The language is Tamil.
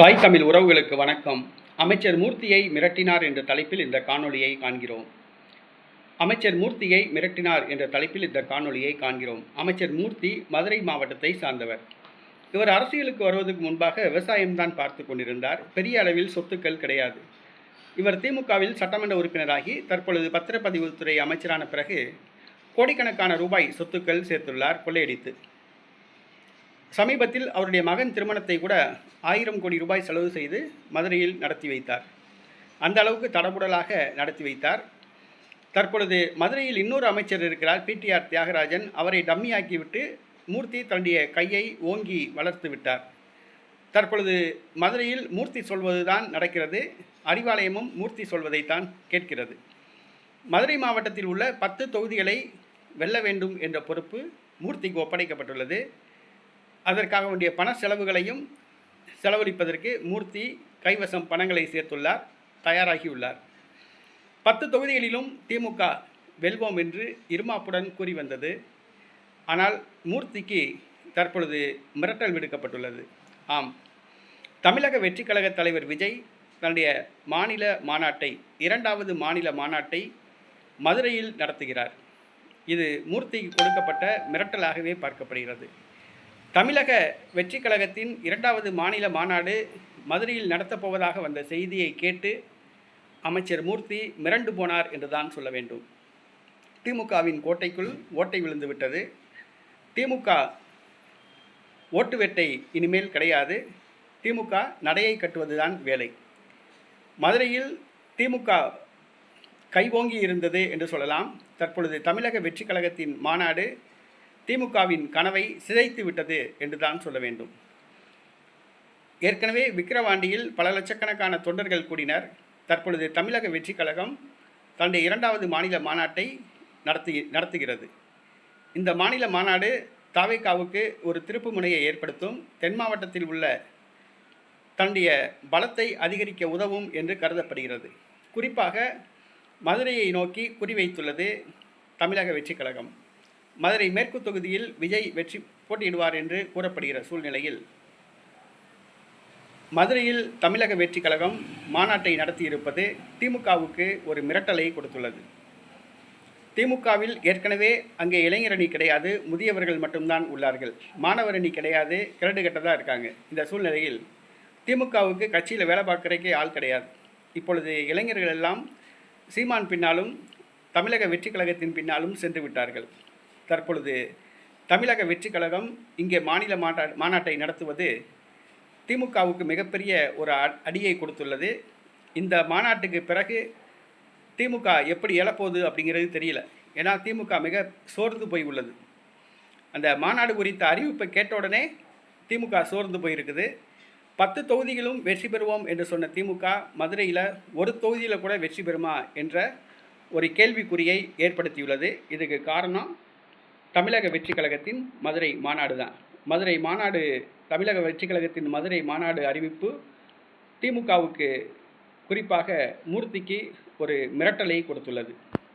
தாய் தமிழ் உறவுகளுக்கு வணக்கம். அமைச்சர் மூர்த்தியை மிரட்டினார் என்ற தலைப்பில் இந்த காணொளியை காண்கிறோம். அமைச்சர் மூர்த்தியை மிரட்டினார் என்ற தலைப்பில் இந்த காணொளியை காண்கிறோம். அமைச்சர் மூர்த்தி மதுரை மாவட்டத்தை சார்ந்தவர். இவர் அரசியலுக்கு வருவதற்கு முன்பாக விவசாயம்தான் பார்த்து கொண்டிருந்தார். பெரிய அளவில் சொத்துக்கள் கிடையாது. இவர் திமுகவில் சட்டமன்ற உறுப்பினராகி தற்பொழுது பத்திரப்பதிவுத்துறை அமைச்சரான பிறகு கோடிக்கணக்கான ரூபாய் சொத்துக்கள் சேர்த்துள்ளார் கொள்ளையடித்து. சமீபத்தில் அவருடைய மகன் திருமணத்தை கூட ஆயிரம் கோடி ரூபாய் செலவு செய்து மதுரையில் நடத்தி வைத்தார். அந்த அளவுக்கு தடபுடலாக நடத்தி வைத்தார். தற்பொழுது மதுரையில் இன்னொரு அமைச்சர் இருக்கிறார் பிடிஆர் தியாகராஜன். அவரை டம்மியாக்கிவிட்டு மூர்த்தி தன்னுடைய கையை ஓங்கி வளர்த்து விட்டார். தற்பொழுது மதுரையில் மூர்த்தி சொல்வதுதான் நடக்கிறது. அறிவாலயமும் மூர்த்தி சொல்வதைத்தான் கேட்கிறது. மதுரை மாவட்டத்தில் உள்ள பத்து தொகுதிகளை வெல்ல வேண்டும் என்ற பொறுப்பு மூர்த்திக்கு ஒப்படைக்கப்பட்டுள்ளது. அதற்காக வேண்டிய பண செலவுகளையும் செலவழிப்பதற்கு மூர்த்தி கைவசம் பணங்களை சேர்த்துள்ளார் தயாராகியுள்ளார். பத்து தொகுதிகளிலும் திமுக வெல்வோம் என்று இருமாப்புடன் கூறி வந்தது. ஆனால் மூர்த்திக்கு தற்பொழுது மிரட்டல் விடுக்கப்பட்டுள்ளது. ஆம். தமிழக வெற்றி கழக தலைவர் விஜய் தன்னுடைய மாநில மாநாட்டை இரண்டாவது மாநில மாநாட்டை மதுரையில் நடத்துகிறார். இது மூர்த்திக்கு கொடுக்கப்பட்ட மிரட்டலாகவே பார்க்கப்படுகிறது. தமிழக வெற்றி கழகத்தின் இரண்டாவது மாநில மாநாடு மதுரையில் நடத்தப்போவதாக வந்த செய்தியை கேட்டு அமைச்சர் மூர்த்தி மிரண்டு போனார் என்றுதான் சொல்ல வேண்டும். திமுகவின் கோட்டைக்குள் ஓட்டை விழுந்து விட்டது. திமுக ஓட்டு வெட்டை இனிமேல் கிடையாது. திமுக நடையை கட்டுவதுதான் வேலை. மதுரையில் திமுக கைவோங்கி இருந்தது என்று சொல்லலாம். தற்பொழுது தமிழக வெற்றி கழகத்தின் மாநாடு திமுகவின் கனவை சிதைத்து விட்டது என்று தான் சொல்ல வேண்டும். ஏற்கனவே விக்கிரவாண்டியில் பல லட்சக்கணக்கான தொண்டர்கள் கூடினர். தற்பொழுது தமிழக வெற்றி கழகம் தன்னுடைய இரண்டாவது மாநில மாநாட்டை நடத்தி நடத்துகிறது. இந்த மாநில மாநாடு தாவேக்காவுக்கு ஒரு திருப்பு முனையை ஏற்படுத்தும் தென் மாவட்டத்தில் உள்ள தன்னுடைய பலத்தை அதிகரிக்க உதவும் என்று கருதப்படுகிறது. குறிப்பாக மதுரையை நோக்கி குறிவைத்துள்ளது தமிழக வெற்றி கழகம். மதுரை மேற்கு தொகுதியில் விஜய் வெற்றி போட்டியிடுவார் என்று கூறப்படுகிற சூழ்நிலையில் மதுரையில் தமிழக வெற்றி கழகம் மாநாட்டை நடத்தியிருப்பது திமுகவுக்கு ஒரு மிரட்டலை கொடுத்துள்ளது. திமுகவில் ஏற்கனவே அங்கே இளைஞரணி கிடையாது முதியவர்கள் மட்டும்தான் உள்ளார்கள். மாணவர் அணி கிடையாது கிரடு கட்டதாக இருக்காங்க. இந்த சூழ்நிலையில் திமுகவுக்கு கட்சியில் வேலை பார்க்குறக்கே ஆள் கிடையாது. இப்பொழுது இளைஞர்கள் எல்லாம் சீமான் பின்னாலும் தமிழக வெற்றி கழகத்தின் பின்னாலும் சென்று விட்டார்கள். தற்பொழுது தமிழக வெற்றி கழகம் இங்கே மாநில மாநா மாநாட்டை நடத்துவது திமுகவுக்கு மிகப்பெரிய ஒரு அடியை கொடுத்துள்ளது. இந்த மாநாட்டுக்கு பிறகு திமுக எப்படி எழப்போகுது அப்படிங்கிறது தெரியல. ஏன்னா திமுக மிக சோர்ந்து போய் உள்ளது. அந்த மாநாடு குறித்த அறிவிப்பை கேட்ட உடனே திமுக சோர்ந்து போயிருக்குது. பத்து தொகுதிகளும் வெற்றி பெறுவோம் என்று சொன்ன திமுக மதுரையில் ஒரு தொகுதியில் கூட வெற்றி பெறுமா என்ற ஒரு கேள்விக்குறியை ஏற்படுத்தியுள்ளது. இதுக்கு காரணம் தமிழக வெற்றி கழகத்தின் மதுரை மாநாடு தான். மதுரை மாநாடு தமிழக வெற்றி கழகத்தின் மதுரை மாநாடு அறிவிப்பு திமுகவுக்கு குறிப்பாக மூர்த்திக்கு ஒரு மிரட்டலை கொடுத்துள்ளது.